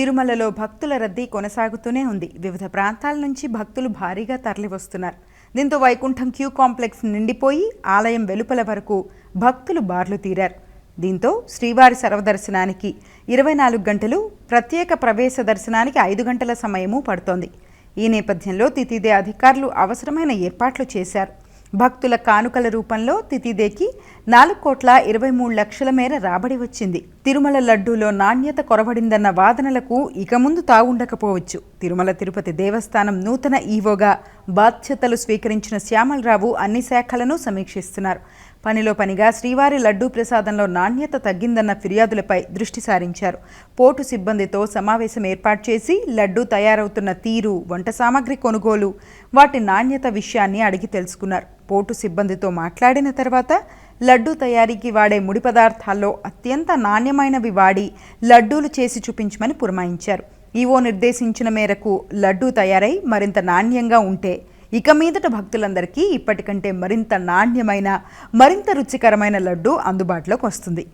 తిరుమలలో భక్తుల రద్దీ కొనసాగుతూనే ఉంది. వివిధ ప్రాంతాల నుంచి భక్తులు భారీగా తరలివస్తున్నారు. దీంతో వైకుంఠం క్యూ కాంప్లెక్స్ నిండిపోయి ఆలయం వెలుపల వరకు భక్తులు బార్లు తీరారు. దీంతో శ్రీవారి సర్వదర్శనానికి ఇరవై నాలుగు గంటలు ప్రత్యేక ప్రవేశ దర్శనానికి ఐదు గంటల సమయము పడుతోంది. ఈ నేపథ్యంలో తితిదే అధికారులు అవసరమైన ఏర్పాట్లు చేశారు. భక్తుల కానుకల రూపంలో తితిదేకి నాలుగు కోట్ల ఇరవై మూడు లక్షల మేర రాబడి వచ్చింది. తిరుమల లడ్డూలో నాణ్యత కొరబడిందన్న వాదనలకు ఇక ముందు తాగుండకపోవచ్చు తిరుమల తిరుపతి దేవస్థానం నూతన ఈవోగా బాధ్యతలు స్వీకరించిన శ్యామలరావు అన్ని శాఖలను సమీక్షిస్తున్నారు. పనిలో పనిగా శ్రీవారి లడ్డూ ప్రసాదంలో నాణ్యత తగ్గిందన్న ఫిర్యాదులపై దృష్టి సారించారు. పోటు సిబ్బందితో సమావేశం ఏర్పాటు చేసి లడ్డూ తయారవుతున్న తీరు వంట సామాగ్రి కొనుగోలు వాటి నాణ్యత విషయాన్ని అడిగి తెలుసుకున్నారు. పోటు సిబ్బందితో మాట్లాడిన తర్వాత లడ్డూ తయారీకి వాడే ముడి పదార్థాల్లో అత్యంత నాణ్యమైనవి వాడి లడ్డూలు చేసి చూపించమని పురమాయించారు. ఈవో నిర్దేశించిన మేరకు లడ్డూ తయారై మరింత నాణ్యంగా ఉంటే ఇక మీదట భక్తులందరికీ ఇప్పటికంటే మరింత నాణ్యమైన మరింత రుచికరమైన లడ్డూ అందుబాటులోకి వస్తుంది.